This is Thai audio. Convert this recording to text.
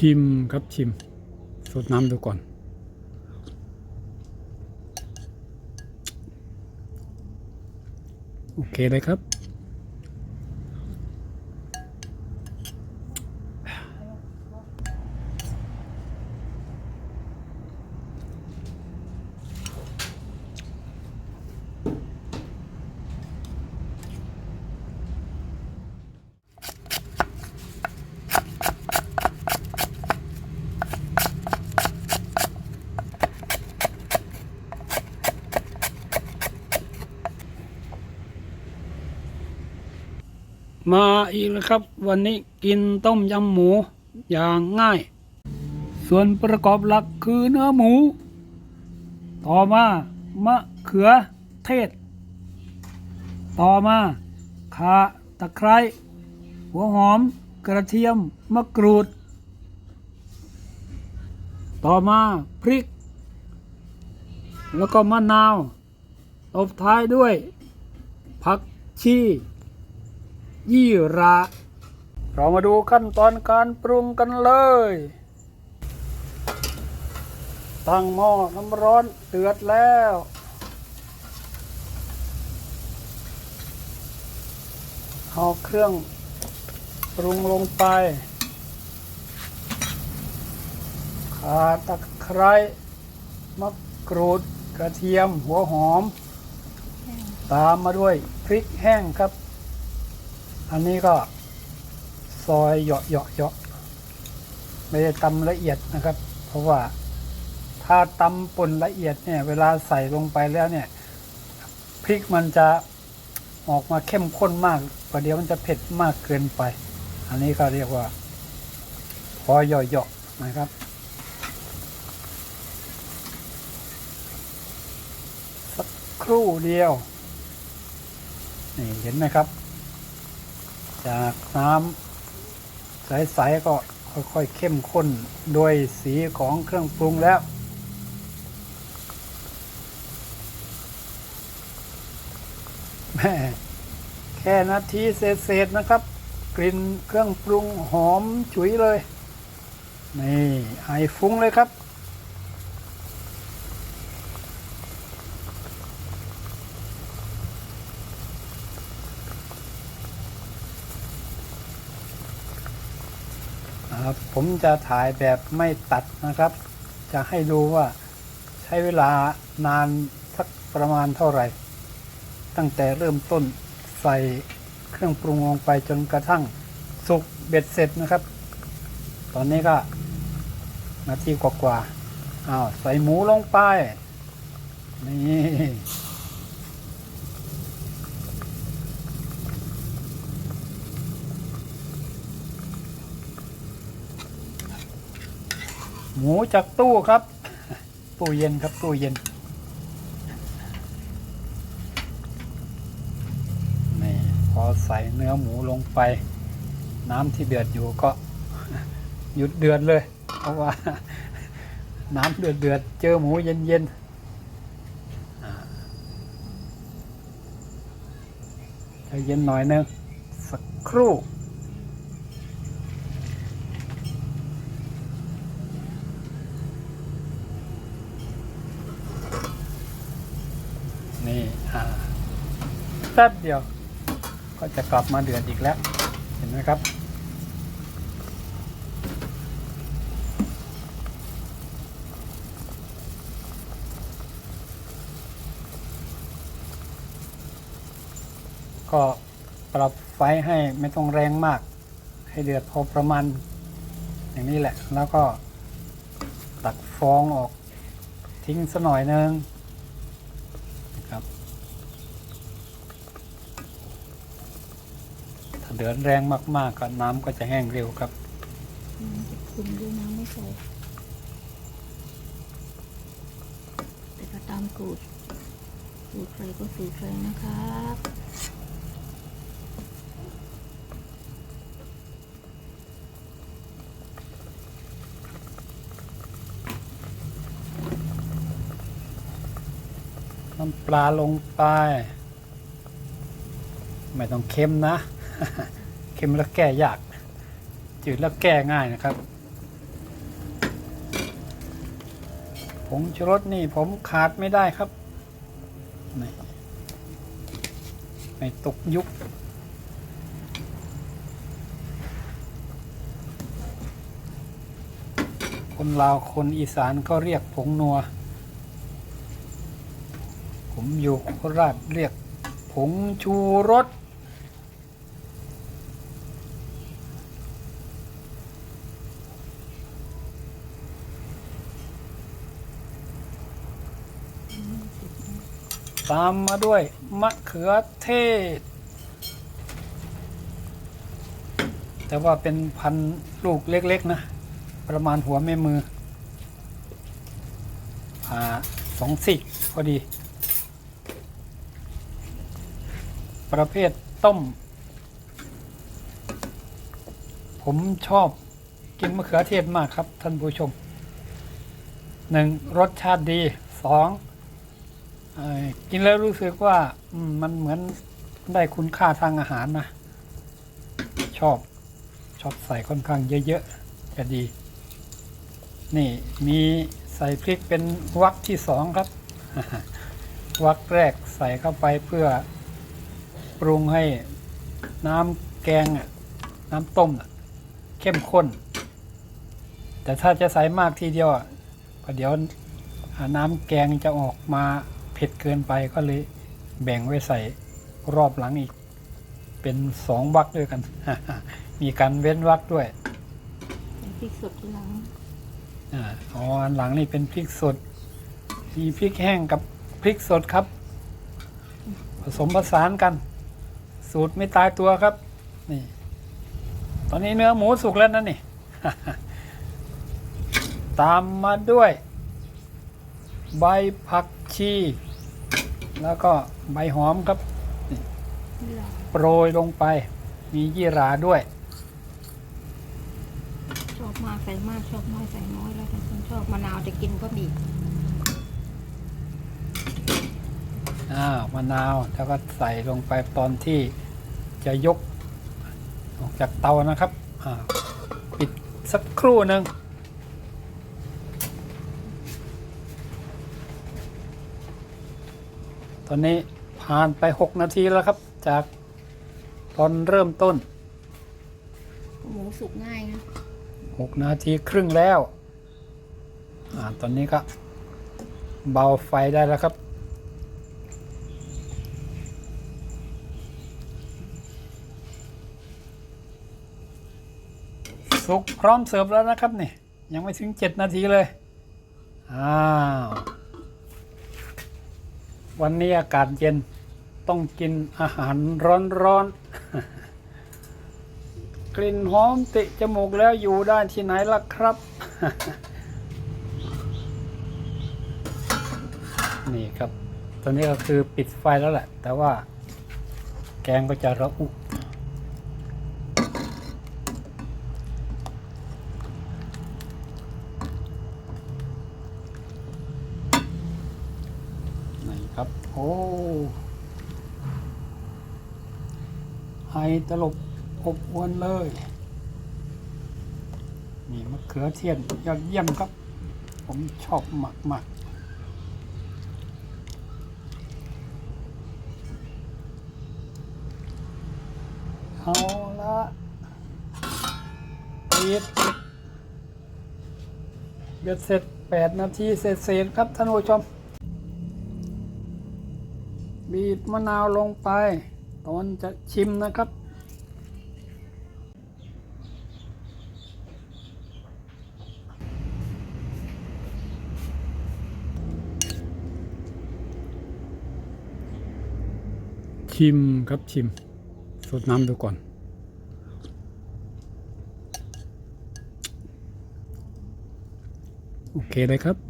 ชิมครับชิมสดน้ำดูก่อน โอเคเลยครับ มาอีกแล้วครับ วันนี้กินต้มยำหมูอย่างง่าย ส่วนประกอบหลักคือเนื้อหมู ต่อมามะเขือเทศ ต่อมาข่าตะไคร้หัวหอมกระเทียมมะกรูด ต่อมาพริก แล้วก็มะนาวตบท้ายด้วย ผักชี ยี่ระ เรามาดูขั้นตอนการปรุงกันเลย ตั้งหม้อน้ำร้อนเดือดแล้ว เอาเครื่องปรุงลงไป ข่าตะไคร้มะกรูดกระเทียมหัวหอม ตามมาด้วยพริกแห้งครับ อันนี้ก็ซอยเหยาะเหยาะเหยาะไม่ได้ตำละเอียดนะครับ เพราะว่าถ้าตำป่นละเอียดเนี่ยเวลาใส่ลงไปแล้วเนี่ยพริกมันจะออกมาเข้มข้นมากประเดี๋ยวมันจะเผ็ดมากเกินไป อันนี้ก็เรียกว่า พอเหยาะเหยาะนะครับ สักครู่เดียว นี่เห็นไหมครับ จากน้ำใสๆก็ค่อยๆเข้มข้นโดยสีของเครื่องปรุงแล้ว แม่แค่นาทีเศษๆนะครับ กลิ่นเครื่องปรุงหอมฉุยเลย นี่ไอฟุ้งเลยครับ นะครับ ผมจะถ่ายแบบไม่ตัดนะครับ จะให้ดูว่าใช้เวลานานสักประมาณเท่าไหร่ ตั้งแต่เริ่มต้นใส่เครื่องปรุงลงไปจนกระทั่งสุกเบ็ดเสร็จนะครับ ตอนนี้ก็นาทีกว่าๆอ้าวใส่หมูลงไปนี่ หมูจากตู้ครับ ตู้เย็นครับตู้เย็นนี่พอใส่เนื้อหมูลงไป น้ำที่เดือดอยู่ก็หยุดเดือดเลย เพราะว่า น้ำเดือดเดือดเจอหมูเย็นเย็นๆอ่าใจเย็นหน่อยนึงสักครู่ นี่อ่า แป๊บเดียว ก็จะกลับมาเดือดอีกแล้ว เห็นไหมครับ ก็ปรับไฟให้ไม่ต้องแรงมาก ให้เดือดพอประมาณ อย่างนี้แหละแล้วก็ตักฟองออกทิ้งสัหน่อยนึง นะครับ ถ้าเดือดแรงมากๆก็น้ำก็จะแห้งเร็วครับน้ำจะคุมด้วยน้ำไม่ใส่แต่ก็ตามสูตรสูตรใครก็สูตรใครนะครับน้ำปลาลงไป ไม่ต้องเค็มนะ เค็มแล้วแก้ยาก จืดแล้วแก้ง่ายนะครับ ผงชูรสนี่ผมขาดไม่ได้ครับ ไม่ไตกยุคคนลาวคนอีสานก็เรียกผงนัว ผมอยู่โคราชเรียกผงชูรส ตามมาด้วยมะเขือเทศ แต่ว่าเป็นพันธุ์ลูกเล็ก ๆ นะ ประมาณหัวแม่มือผ่าสองสิกพอดี ประเภทต้ม ผมชอบกินมะเขือเทศมากครับท่านผู้ชมหนึ่งรสชาติดีสอง กินแล้วรู้สึกว่าอืมันเหมือนได้คุณค่าทางอาหารนะ ชอบชอบใส่ค่อนข้างเยอะๆจะดี นี่มีใส่พริกเป็นวักที่สองครับ วักแรกใส่เข้าไปเพื่อปรุงให้น้ำแกงน้ำต้มเข้มข้น แต่ถ้าจะใส่มากทีเดียวอะประเดี๋ยวน้ำแกงจะออกมา ผ็ดเกินไปก็เลยแบ่งไว้ใส่รอบหลังอีก เป็นสองวักด้วยกัน มีการเว้นวักด้วยเป็นพริกสดที่หลังอาอ๋ออันหลังนี่เป็นพริกสด มีพริกแห้งกับพริกสดครับ ผสมผสานกัน สูตรไม่ตายตัวครับ นี่ ตอนนี้เนื้อหมูสุกแล้วนะนี่ ตามมาด้วย ใบผักชี แล้วก็ใบหอมครับที่หลังโปรยลงไป มียี่หราด้วย ชอบมากใส่มากชอบน้อยใส่น้อยแล้วแต่คนชอบมะนาวจะกินก็บีบอ้าวมะนาวแล้วก็ใส่ลงไปตอนที่จะยก ออกจากเตานะครับอ่าปิดสักครู่หนึ่ง อนนี้ผ่านไป 6 นาทีแล้วครับ จากตอนเริ่มต้น หมูสุกง่ายนะ6 นาทีครึ่งแล้วอ่าตอนนี้ก็เบาไฟได้แล้วครับ สุกพร้อมเสิร์ฟแล้วนะครับนี่ยังไม่ถึง 7 นาทีเลย อ้าว วันนี้อากาศเย็นต้องกินอาหารร้อนๆ กลิ่นหอมติจมูกแล้วอยู่ได้ที่ไหนล่ะครับ นี่ครับ ตอนนี้ก็คือปิดไฟแล้วแหละ แต่ว่าแกงก็จะระอุ ไหนครับ โอ้ ไอตลบอบอวนเลย นี่มะเขือเทียนยอดเยี่ยมครับ ผมชอบมากมากเอาละปิดเบ็ดเสร็จแปดนาที เสร็จๆครับท่านผู้ชม บีบมะนาวลงไป ตอนจะชิมนะครับ ชิมครับชิม สดน้ำดูก่อนโอเคเลยครับ